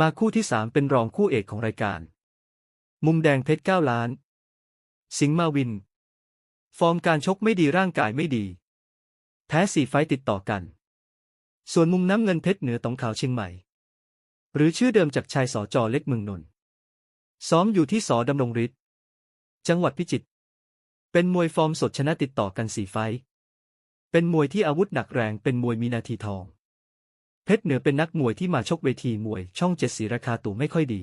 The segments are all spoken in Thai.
มาคู่ที่สามเป็นรองคู่เอกของรายการ มุมแดงเพชรเก้าล้าน สิงห์มาวิน ฟอร์มการชกไม่ดีร่างกายไม่ดี แพ้สี่ไฟติดต่อกัน ส่วนมุมน้ำเงินเพชรเหนือตองขาวเชียงใหม่ หรือชื่อเดิมจากชายสอจอเล็กเมืองนนท์ซ้อมอยู่ที่สอดำรงฤทธิ์จังหวัดพิจิตรเป็นมวยฟอร์มสดชนะติดต่อกันสี่ไฟ เป็นมวยที่อาวุธหนักแรงเป็นมวยมีนาทีทอง เพชรเหนือเป็นนักมวยที่มาชกเวทีมวยช่องเจ็ดสีราคาตั๋วไม่ค่อยดี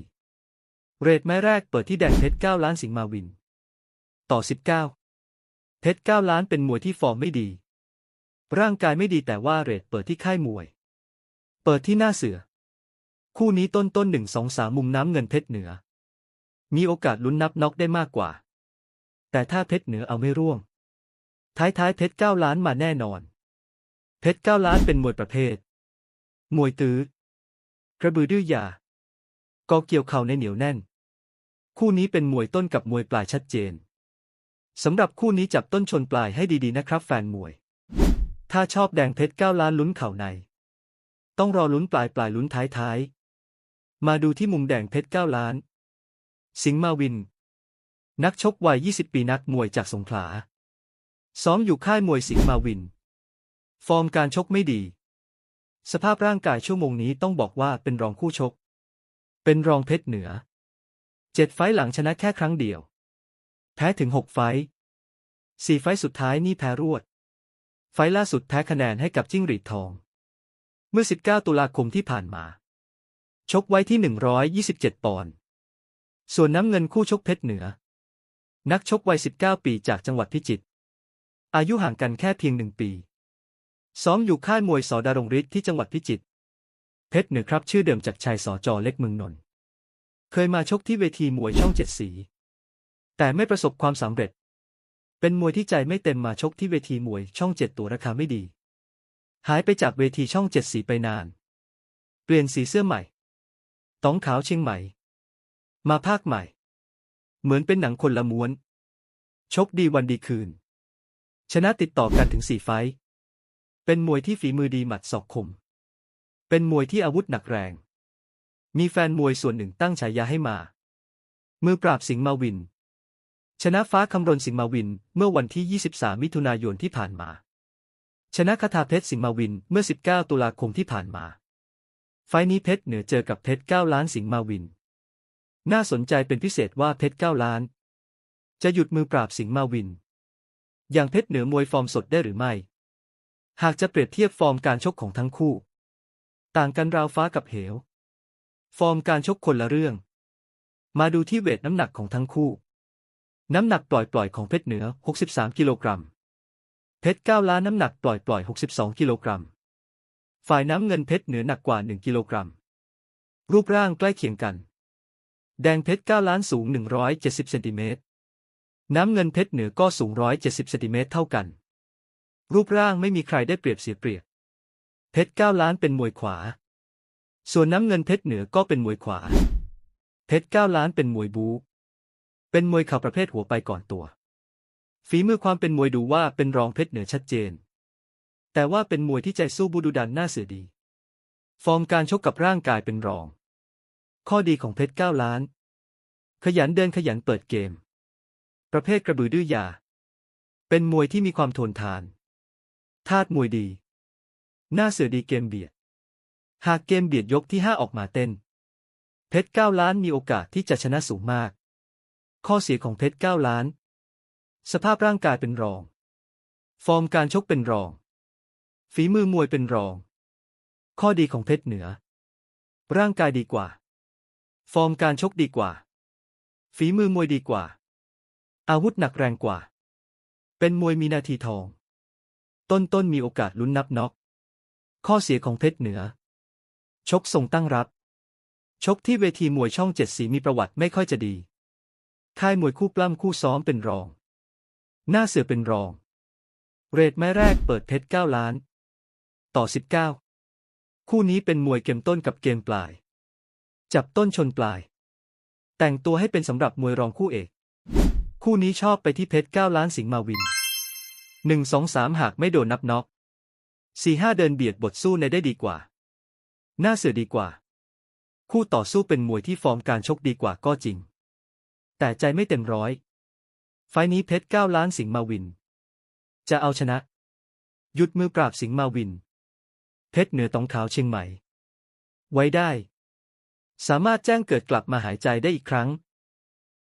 เรทไม้แรกเปิดที่แดงเพชรเก้าล้านสิงห์มาวิน ต่อสิบเพชรเก้าล้านเป็นมวยที่ฟอร์มไม่ดี ร่างกายไม่ดีแต่ว่าเรทเปิดที่ค่ายมวย เปิดที่หน้าเสือ คู่นี้ต้นต้นหนึ่งสองสามมุมน้ำเงินเพชรเหนือ มีโอกาสลุ้นนับน็อกได้มากกว่า แต่ถ้าเพชรเหนือเอาไม่ร่วง ท้ายท้ายเพชรเก้าล้านมาแน่นอน เพชรเก้าล้านเป็นมวยประเภท มวยตื้อกระบือดื้อยากอเกี่ยวเข่าในเหนียวแน่น คู่นี้เป็นมวยต้นกับมวยปลายชัดเจนสำหรับคู่นี้จับต้นชนปลายให้ดีๆนะครับ แฟนมวย ถ้าชอบแดงเพชรเก้าล้านลุ้นเข่าใน ต้องรอลุ้นปลายปลายลุ้นท้ายท้ายๆมาดูที่มุมแดงเพชรเก้าล้าน สิงห์มาวิน นักชกวัย 20 ปีนักมวยจากสงขลา ซ้อมอยู่ค่ายมวยสิงห์มาวิน ฟอร์มการชกไม่ดี สภาพร่างกายชั่วโมงนี้ต้องบอกว่าเป็นรองคู่ชก เป็นรองเพชรเหนือ เจ็ดไฟหลังชนะแค่ครั้งเดียว แพ้ถึงหกไฟสี่ไฟสุดท้ายนี่แพ้รวด ไฟล่าสุดแพ้คะแนนให้กับจิ้งหรีดทอง เมื่อ 19 ตุลาคมที่ผ่านมา ชกไว้ที่ 127 ปอนด์ ส่วนน้ำเงินคู่ชกเพชรเหนือ นักชกวัย 19 ปีจากจังหวัดพิจิตร อายุห่างกันแค่เพียงหนึ่งปี ซ้อมอยู่ค่ายมวยสอดารงฤทธิ์ที่จังหวัดพิจิตร เพชรเหนือครับชื่อเดิมจากชายสอจอเล็กเมืองนนท์ เคยมาชกที่เวทีมวยช่องเจ็ดสี แต่ไม่ประสบความสำเร็จ เป็นมวยที่ใจไม่เต็มมาชกที่เวทีมวยช่องเจ็ดตัวราคาไม่ดี หายไปจากเวทีช่องเจ็ดสีไปนาน เปลี่ยนสีเสื้อใหม่ ต้องขาวเชียงใหม่ มาภาคใหม่ เหมือนเป็นหนังคนละม้วน ชกดีวันดีคืน ชนะติดต่อกันถึงสี่ไฟต์ เป็นมวยที่ฝีมือดีหมัดศอกคม เป็นมวยที่อาวุธหนักแรง มีแฟนมวยส่วนหนึ่งตั้งฉายาให้มา มือปราบสิงห์มาวิน ชนะฟ้าคำรณสิงห์มาวินเมื่อวันที่ 23 มิถุนายนที่ผ่านมา ชนะคาถาเพชรสิงห์มาวินเมื่อ 19 ตุลาคมที่ผ่านมา ไฟล์นี้เพชรเหนือเจอกับเพชร 9 ล้านสิงห์มาวิน น่าสนใจเป็นพิเศษว่าเพชร 9 ล้าน จะหยุดมือปราบสิงห์มาวิน อย่างเพชรเหนือมวยฟอร์มสดได้หรือไม่ หากจะเปรียบเทียบฟอร์มการชกของทั้งคู่ ต่างกันราวฟ้ากับเหว ฟอร์มการชกคนละเรื่อง มาดูที่เวทน้ำหนักของทั้งคู่ น้ำหนักปล่อยๆของเพชรเหนือ 63 กิโลกรัม เพชร9ล้านน้ำหนักปล่อยๆ62 กิโลกรัม ฝ่ายน้ำเงินเพชรเหนือหนักกว่า 1 กิโลกรัม รูปร่างใกล้เคียงกัน แดงเพชร9ล้านสูง 170 เซนติเมตร น้ำเงินเพชรเหนือก็สูง 170 เซนติเมตรเท่ากัน รูปร่างไม่มีใครได้เปรียบเสียเปรียบ เพชร9ล้านเป็นมวยขวา ส่วนน้ำเงินเพชรเหนือก็เป็นมวยขวา เพชร9ล้านเป็นมวยบู เป็นมวยเข่าประเภทหัวไปก่อนตัว ฝีมือความเป็นมวยดูว่าเป็นรองเพชรเหนือชัดเจน แต่ว่าเป็นมวยที่ใจสู้บูดูดันน้าเสือดี ฟอร์มการชกกับร่างกายเป็นรอง ข้อดีของเพชร9ล้าน ขยันเดินขยันเปิดเกม ประเภทกระบือดื้อยา เป็นมวยที่มีความทนทาน ธาตุมวยดี หน้าเสือดีเกมเบียด หากเกมเบียดยกที่5ออกมาเต้น เพชร9ล้านมีโอกาสที่จะชนะสูงมาก ข้อเสียของเพชร9ล้าน สภาพร่างกายเป็นรอง ฟอร์มการชกเป็นรอง ฝีมือมวยเป็นรอง ข้อดีของเพชรเหนือ ร่างกายดีกว่า ฟอร์มการชกดีกว่า ฝีมือมวยดีกว่า อาวุธหนักแรงกว่า เป็นมวยมีนาทีทอง ต้นต้นมีโอกาสลุ้นนับน็อก ข้อเสียของเพชรเหนือ ชกทรงตั้งรับ ชกที่เวทีมวยช่องเจ็ดสีมีประวัติไม่ค่อยจะดี ค่ายมวยคู่ปล้ำคู่ซ้อมเป็นรอง หน้าเสือเป็นรอง เรทไม้แรกเปิดเพชร9ล้าน ต่อ19คู่นี้เป็นมวยเกมต้นกับเกมปลาย จับต้นชนปลาย แต่งตัวให้เป็นสำหรับมวยรองคู่เอก คู่นี้ชอบไปที่เพชร9ล้านสิงห์มาวิน หนึ่งสองสามหากไม่โดนนับน็อกสี่ห้าเดินเบียดบทสู้ในได้ดีกว่าหน้าเสือดีกว่า คู่ต่อสู้เป็นมวยที่ฟอร์มการชกดีกว่าก็จริง แต่ใจไม่เต็มร้อย ไฟล์นี้เพชรเก้าล้านสิงห์มาวิน จะเอาชนะ หยุดมือปราบสิงห์มาวิน เพชรเหนือตองขาวเชียงใหม่ ไว้ได้ สามารถแจ้งเกิดกลับมาหายใจได้อีกครั้ง